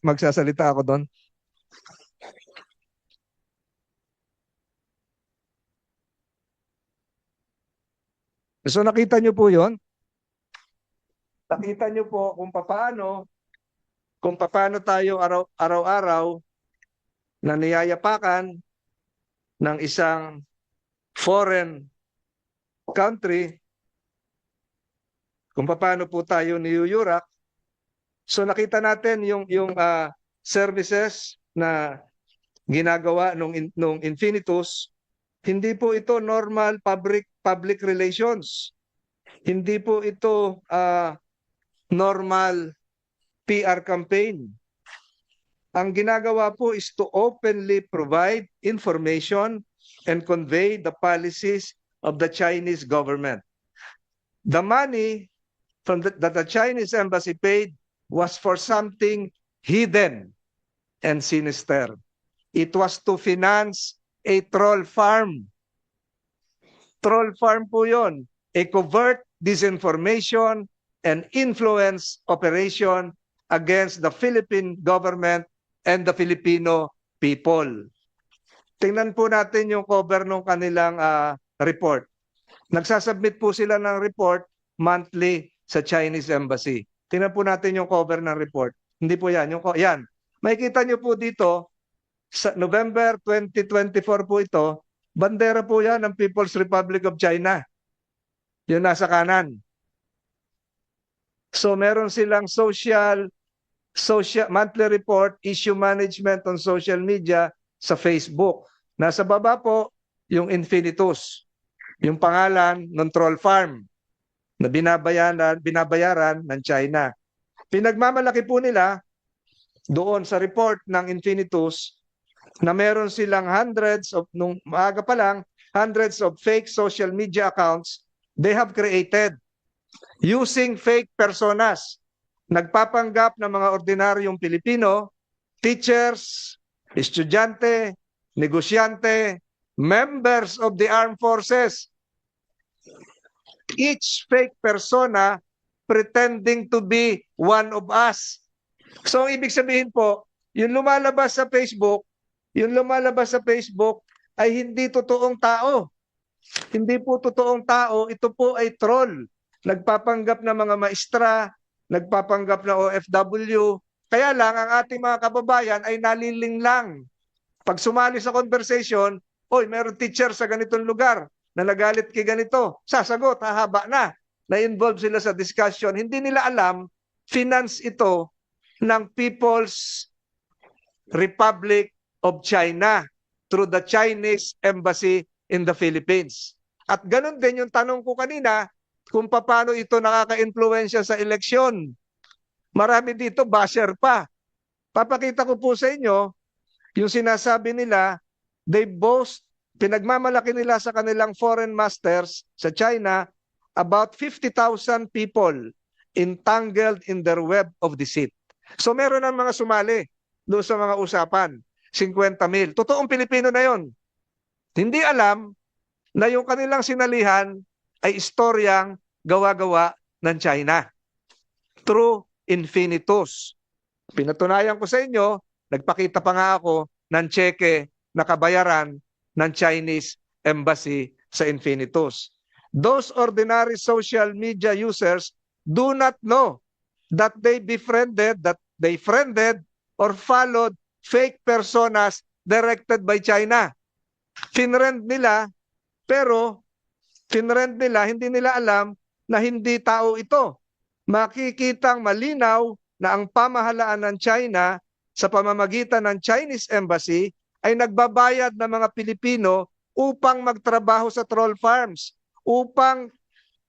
magsasalita ako doon. So nakita niyo po 'yon? Nakita niyo po kung paano kung paano tayo araw, araw-araw na niyayapakan ng isang foreign country kung paano po tayo niyuyurak. So nakita natin yung yung ah, services na ginagawa nung nung Infinitus, hindi po ito normal public public relations. Hindi po ito ah, normal PR campaign. Ang ginagawa po is to openly provide information and convey the policies of the Chinese government. The money from the, that the Chinese embassy paid was for something hidden and sinister. It was to finance a troll farm. Troll farm po yon, a covert disinformation and influence operation against the Philippine government and the Filipino people. Tingnan po natin yung cover ng kanilang ah, report. Nagsasubmit po sila ng report monthly sa Chinese Embassy. Tingnan po natin yung cover ng report. Hindi po yan. Yung, yan. Makikita nyo po dito, sa November 2024 po ito, bandera po yan ng People's Republic of China. Yung nasa kanan. So meron silang social social monthly report issue management on social media sa Facebook. Nasa baba po yung Infinitus, yung pangalan ng troll farm na binabayaran binabayaran ng China. Pinagmamalaki po nila doon sa report ng Infinitus na meron silang hundreds of nung maaga pa lang hundreds of fake social media accounts they have created using fake personas nagpapanggap ng mga ordinaryong Pilipino, teachers, estudyante, negosyante, members of the armed forces. Each fake persona pretending to be one of us. So ibig sabihin po, yung lumalabas sa Facebook, yung lumalabas sa Facebook ay hindi totoong tao. Hindi po totoong tao, ito po ay troll. Nagpapanggap ng mga maestra, nagpapanggap na OFW. Kaya lang, ang ating mga kababayan ay naliling. Pag sumali sa conversation, oy, meron teacher sa ganitong lugar na nagalit kay ganito. Sasagot, hahaba na. Na-involve sila sa discussion. Hindi nila alam, finance ito ng People's Republic of China through the Chinese Embassy in the Philippines. At ganun din yung tanong ko kanina, kung paano ito nakaka-influensya sa eleksyon. Marami dito basher pa. Papakita ko po sa inyo yung sinasabi nila, they boast, pinagmamalaki nila sa kanilang foreign masters sa China about 50,000 people entangled in their web of deceit. So meron ng mga sumali doon sa mga usapan, 50 mil. Totoong Pilipino na yon. Hindi alam na yung kanilang sinalihan ay istoryang gawa-gawa ng China through infinitus. Pinatunayan ko sa inyo, nagpakita pa nga ako ng cheque na kabayaran ng Chinese Embassy sa infinitus. Those ordinary social media users do not know that they befriended, that they friended or followed fake personas directed by China. Finrend nila, pero finrend nila, hindi nila alam na hindi tao ito. Makikitang malinaw na ang pamahalaan ng China sa pamamagitan ng Chinese Embassy ay nagbabayad ng mga Pilipino upang magtrabaho sa troll farms, upang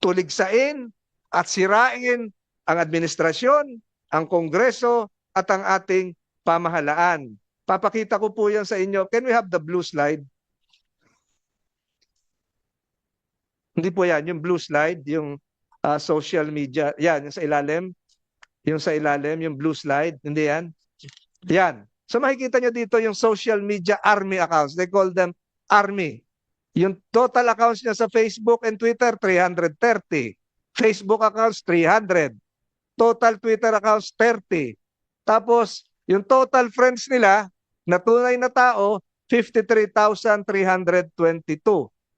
tuligsain at sirain ang administrasyon, ang kongreso at ang ating pamahalaan. Papakita ko po yan sa inyo. Can we have the blue slide? Hindi po yan, yung blue slide, yung ah, social media. Yan, yung sa ilalim. Yung sa ilalim, yung blue slide. Hindi yan. Yan. So makikita nyo dito yung social media army accounts. They call them army. Yung total accounts niya sa Facebook and Twitter, 330. Facebook accounts, 300. Total Twitter accounts, 30. Tapos, yung total friends nila na tunay na tao, 53,322.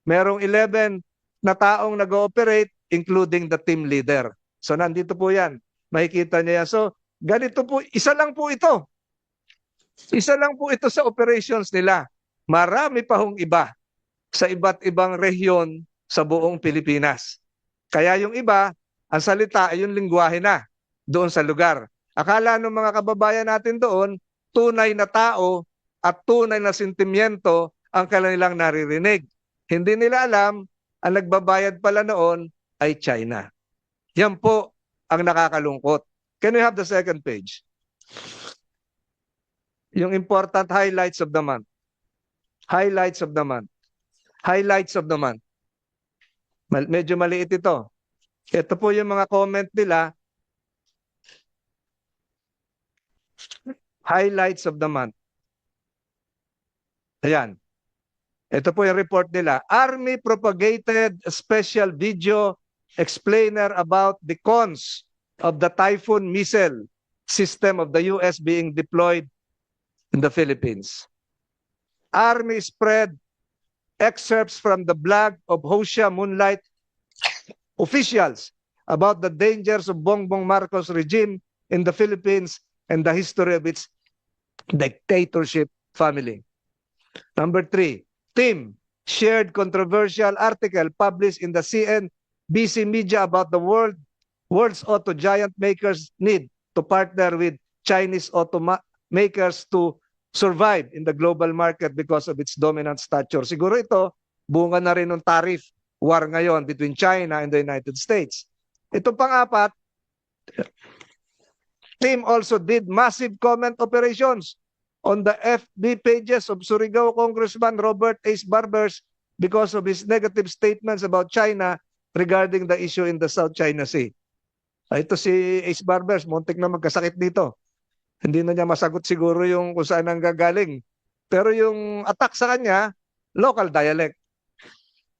Merong 11 na taong nag-ooperate, including the team leader. So nandito po yan. Makikita niya yan. So ganito po, isa lang po ito. Isa lang po ito sa operations nila. Marami pa hong iba sa iba't ibang rehiyon sa buong Pilipinas. Kaya yung iba, ang salita ay yung lingwahe na doon sa lugar. Akala ng mga kababayan natin doon, tunay na tao at tunay na sentimiento ang kanilang naririnig. Hindi nila alam, ang nagbabayad pala noon ay China. Yan po ang nakakalungkot. Can we have the second page? Yung important highlights of the month. Highlights of the month. Highlights of the month. Medyo maliit ito. Ito po yung mga comment nila. Highlights of the month. Ayan. Ito po yung report nila. Army propagated special video explainer about the cons of the Typhoon missile system of the US being deployed in the Philippines. Army spread excerpts from the blog of Hosea Moonlight officials about the dangers of Bongbong Marcos regime in the Philippines and the history of its dictatorship family. Number three, Tim shared controversial article published in the CNBC media about the world world's auto giant makers need to partner with Chinese auto ma- makers to survive in the global market because of its dominant stature. Siguro ito, bunga na rin ng tariff war ngayon between China and the United States. Ito pang-apat, team also did massive comment operations on the FB pages of Surigao Congressman Robert Ace Barbers because of his negative statements about China regarding the issue in the South China Sea. Ah, Ito si Ace Barbers, muntik na magkasakit dito. Hindi na niya masagot siguro yung kung saan ang gagaling. Pero yung attack sa kanya, local dialect.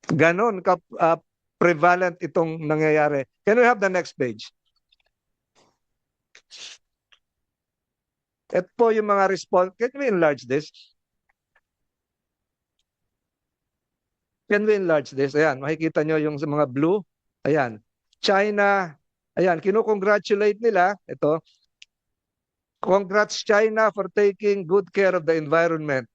Ganon ka ah, prevalent itong nangyayari. Can we have the next page? Ito po yung mga response. Can we enlarge this? Can we enlarge this? Ayan, makikita nyo yung mga blue. Ayan. China. Ayan, kinukongratulate nila. Ito. Congrats China for taking good care of the environment.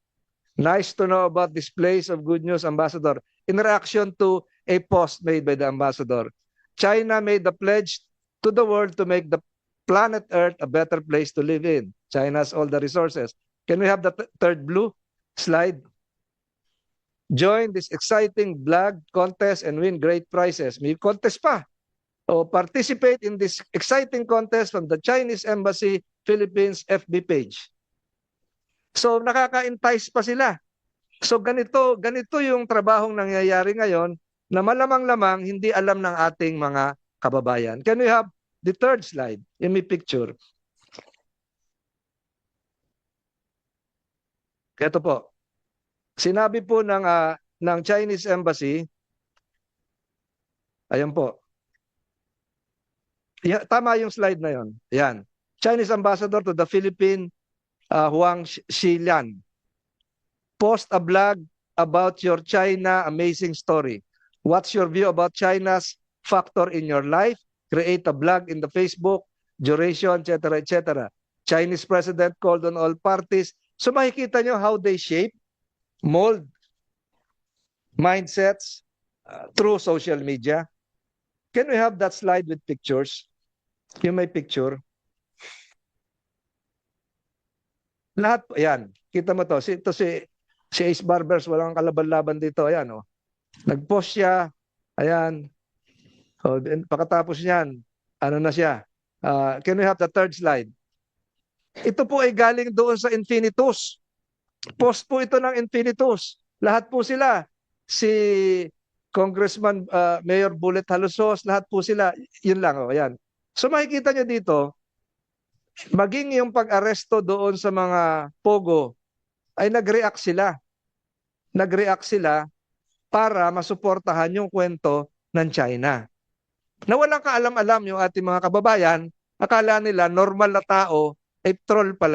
Nice to know about this place of good news, Ambassador. In reaction to a post made by the Ambassador, China made the pledge to the world to make the planet Earth a better place to live in. China has all the resources. Can we have the third blue slide? Join this exciting blog contest and win great prizes. May contest pa. O participate in this exciting contest from the Chinese Embassy Philippines FB page. So nakaka-entice pa sila. So ganito, ganito yung trabahong nangyayari ngayon na malamang-lamang hindi alam ng ating mga kababayan. Can we have the third slide? Yung may picture. Ito po. Sinabi po ng ah, ng Chinese Embassy Ayan po. Ya, tama yung slide na yon. Yan. Chinese Ambassador to the Philippine uh, Huang Xilian. Post a blog about your China amazing story. What's your view about China's factor in your life? Create a blog in the Facebook, duration, etc., etc. Chinese president called on all parties. So makikita nyo how they shape, mold, mindsets uh, through social media. Can we have that slide with pictures? Yung may picture. Lahat, ayan. Kita mo to. Si, ito si, si Ace Barbers, walang kalaban-laban dito. Ayan, oh. Nag-post siya. Ayan. Oh, then pagkatapos niyan, ano na siya? Ah, can we have the third slide? Ito po ay galing doon sa Infinitus. Post po ito ng Infinitus. Lahat po sila. Si Congressman ah, Mayor Bullet Halusos, lahat po sila. Yun lang, oh, ayan. So makikita nyo dito, maging yung pag-aresto doon sa mga pogo ay nag-react sila. Nag-react sila para masuportahan yung kwento ng China. Na walang kaalam-alam yung ating mga kababayan, akala nila normal na tao ay troll pala